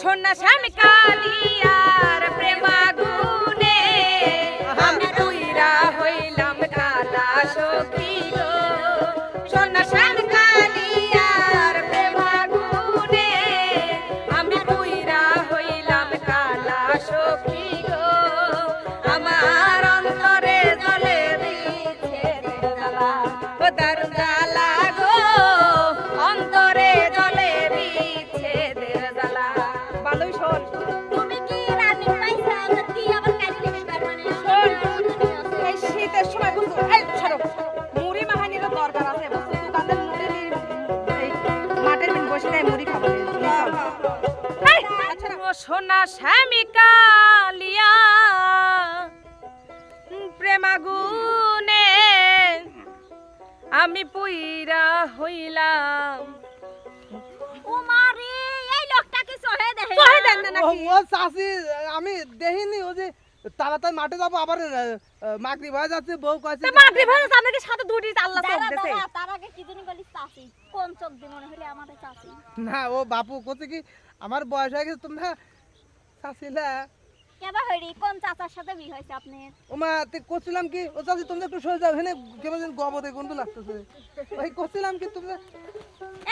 সোনা স্বামী কালিয়ার সোনা স্বামী কালিয়া প্রেমাগুনে আমি পুইরা হইলাম। ও এই লোকটাকে সহে দেহে? সহে দেন না ও নাকি? ও চাষি আমি দেখিনি ও যে তাড়াতাড়ি মাঠে যাব আবার হয়ে যাচ্ছে বউ কাছে গেছে, আপনাকে সাথে দুটি আল্লাহ চোখ দিছে তার আগে কি চাচি কোন চোখ মনে হলে আমাদের চাচি? না ও বাপু কি আমার বয়স হয়ে গেছে তোমরা কেবা হইরি কোন চাচার সাথে বিয়ে তে কি ও তোমরা একটু সরে যাও হেনে কেমন যেন গবতে গন্ধ লাগতেছে। করছিলাম কি তোমরা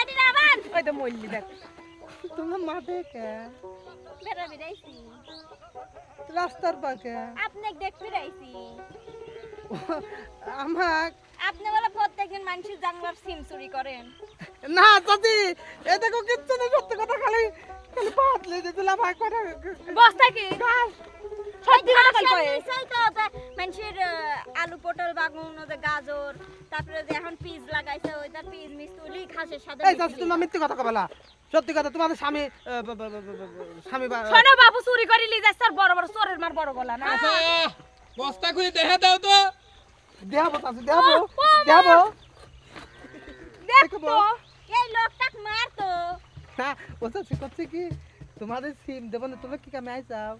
এডি রামান ওই তো মল্লি দেখ। তোমরা মাঠে কে বেরা বিরাইছি রাস্তার পাকে? আপনি দেখতে রাইছি আমাক? আপনি বলে প্রত্যেকদিন মানুষের জানলার সিম চুরি করেন। না যদি এ দেখো কিচ্ছু না সত্যি কথা খালি খালি পাতলে দিয়েছিলাম আর কথা বস্তা কি? মানুষের আলু পটল বাগুন ওদের গাজর তারপরে যে এখন পিস লাগাইছে ওইটার পিস মিস ঘাসের সাথে এই চাচি তোমরা মিথ্যে কথা কবেলা সত্যি কথা তোমাদের স্বামী আহ, ব- ব- ব- ব- ব- স্বামী শোনো বাবু চুরি করে লি যাচ্ছে আর বড় বড় চোরের মার বড় গলা না? বস্তা খুলে দেখা দাও তো। দেখাবো চাচি দেখাবো দেখাবো দেখ এই লোকটাক মারতো। না ও চাচি করছে কি? তোমাদের সিম দেবো না তোমরা কি কামে আইসাও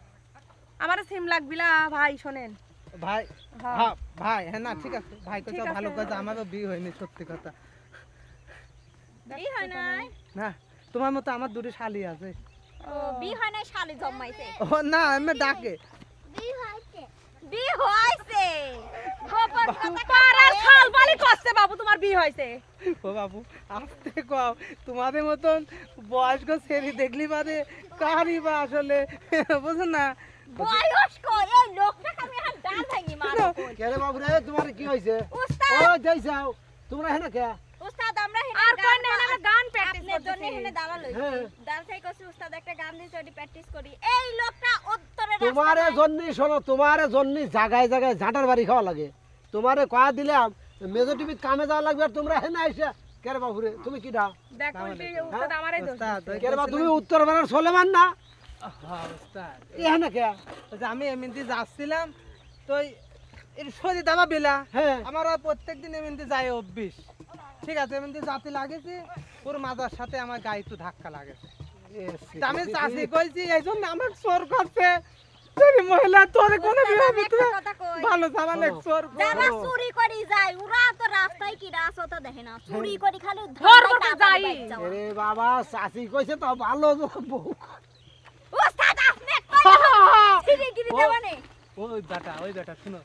আমার সিম লাগবিলা ভাই শোনেন। ভাই হ্যাঁ। হ্যাঁ ভাই হ্যাঁ না ঠিক আছে। ভাই কথা ভালো কথা আমারও বিয়ে হয়নি সত্যি কথা। বিয়ে হয় নাই? না তোমার মতো আমার দুটো শালি আছে। ও বিয়ে হয় নাই শালি জন্মাইছে? ও না আমি ডাকে। বিয়ে হয়েছে। বিয়ে হয়েছে? গোপন কথা খাল বালি কষ্টে বাবু তোমার বিয়ে হয়েছে। ও বাবু আসতে কও। তোমাদের মতন বয়স্ক ছেলে দেখলি বাদে কারি বা আসলে বুঝো না। বয়স্ক এই লোকটাকে আমি এখন ডাল ভাঙি মারবো কে রে বাবু রে তোমার কি হয়েছে? উস্তাদ! ও যাইছাও তোমরা হেনা কে? উস্তাদ আমরা হেনে আর কোন না আমরা গান প্র্যাকটিস আপনার জন্য হেনে হ্যাঁ। থেকে কইছি উস্তাদ একটা গান দিছে ওটি প্র্যাকটিস করি। এই লোকটা উত্তরে তোমারে জন্যি শোনো তোমারে জন্যি জায়গায় জায়গায় ঝাঁটার বাড়ি খাওয়া লাগে। তোমারে কয়া দিলাম মেজর টিভিত কামে যাওয়া লাগবে আর তোমরা হেনা আইসা। কে রে বাবু রে তুমি কি দাও দেখ। উস্তাদ আমারই দোষ বাবু তুমি উত্তর বানার সোলেমান না? হ্যাঁ, ওস্তাদ। কে আমি এমনিতে যাচ্ছিলাম তো এর সরি দামা বেলা হ্যাঁ। আমার প্রত্যেকদিন এমনিতে যায় অভ্যিস। ঠিক আছে এমনিতে যাতে লাগেছে পুরো মাজার সাথে আমার গায়ে একটু ধাক্কা লাগেছে আমি চাষি কইছি এই জন্য আমার চোর করছে। মহিলা তোর কোনো ভালো চোর যারা চুরি করি যায় ওরা তো রাস্তায় কি রাস্তা তো দেখে না। চুরি করি খালি ধর বাবা চাষি কইছে তো ভালো বউ উস্তাদ আপনি কই গিরি গিরি দেবানে ওই বেটা ওই বেটা শুনো।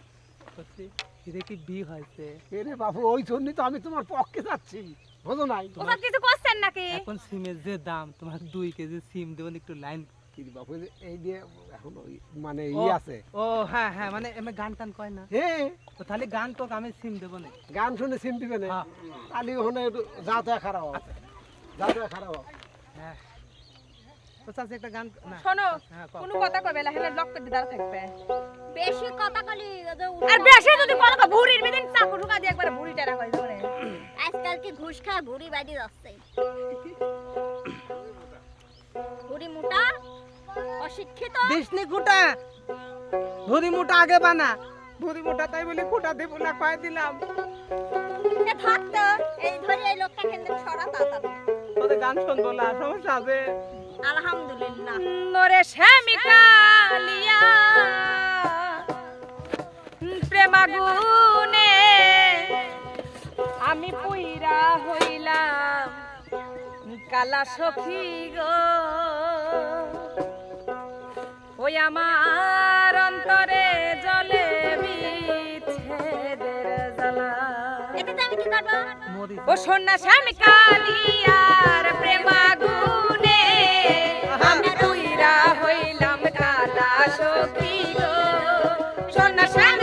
সত্যি এটা কি বি হয়েছে? এ বাবু ওই জন্যই তো আমি তোমার পক্ষে যাচ্ছি। বুঝো নাই? ওসব কিছু করছেন নাকি? এখন সিমের যে দাম তোমার দুই কেজি সিম দেবেন একটু লাইন। কি বাবু এই দিয়ে এখন মানে ই আছে। ও হ্যাঁ হ্যাঁ মানে এমনি গান টান কয় না? হ্যাঁ তাহলে গান তো আমি সিম দেবো না। গান শুনে সিম দিবে না? হ্যাঁ। কালি ওখানে যা তো খারাপ যা তো খারাপ হ্যাঁ। তো চাচি একটা গান না। শোনো হ্যাঁ, কোনো কথা কইবে না হেলে লক করে দাঁড়া থাকবে। বেশি কথা কলি আর বেশি যদি কথা কও, ভুঁড়ির মেদিন চাকু ঢুকা দিয়ে একবারে ভুঁড়ি টেরা হয়ে যাবে আজকাল কি ঘুষ খায় ভুড়ি বাড়ি যাচ্ছে। ভুড়ি মোটা অশিক্ষিত। দিসনি খুঁটা ভুরি মোটা আগে বানা। ভুরি মোটা তাই বলে খুঁটা দেব না কয়ে দিলাম। এ থাকতো এই ধরে এই লোকটা গান শুনব না সমস্যা আছে। আলহামদুলিল্লাহ। আমি পুইরা হইলাম কালা সখী গো। ওই আমার অন্তরে ও সোনা স্বামী কালিয়ার প্রেমাগুনে আমি তুইরা হইলাম কালা সখী সোনা স্বামী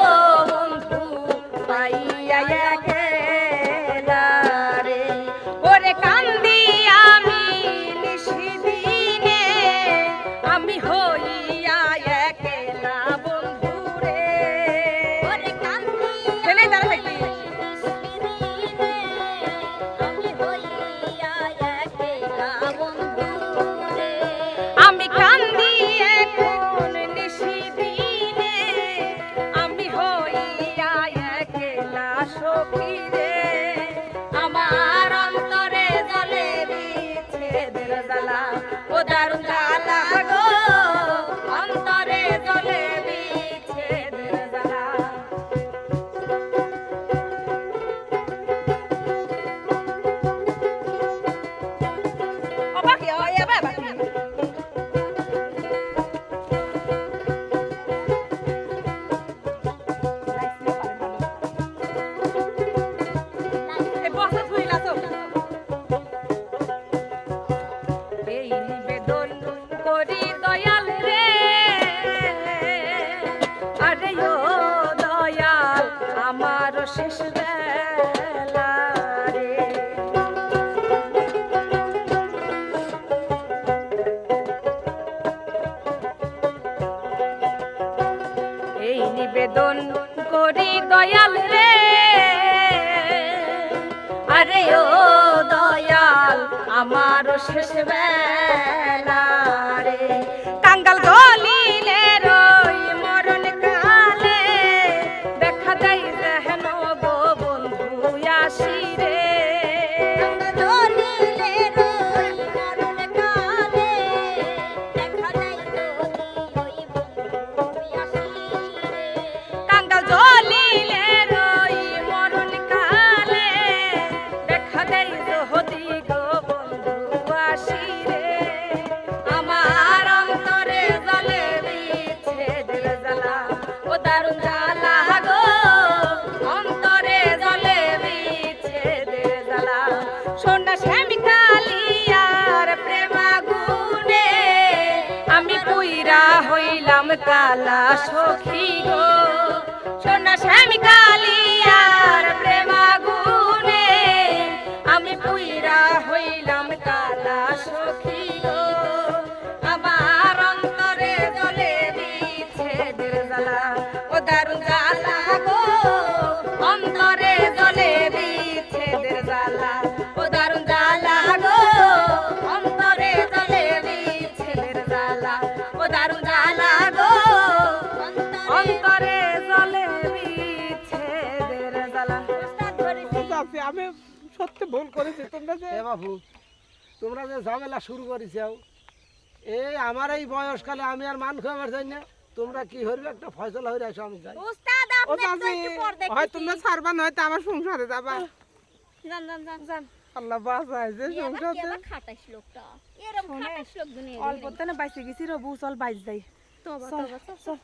নিবেদন করি দয়াল রে। আরে ও দয়াল আমার শেষ বেলা রে। কাঙ্গাল পুইরা হইলাম কালা সখী গো। সোনা শ্যামি কালিয়ার প্রেমাগুনে করেছি? তোমরা যে বাবু তোমরা যে ঝামেলা শুরু করেছাও এই আমার এই বয়সকালে আমি আর মান খাবার যাই না। তোমরা কি হইবে? একটা ফয়সলা হয়ে আসো আমি যাই। উস্তাদ আপনি তো একটু পর হয় তোমরা ছাড়বা নয়তো আমার সংসারে যাবা। জান জান জান জান আল্লাহ বাঁচায় যে এ আবার- সংসারে আবার খাটাইস লোকটা? এরকম খাটাইস লোক দুনিয়া অল্প তো না বাইসে গেছি রবু চল বাইস যাই। তোবা চল।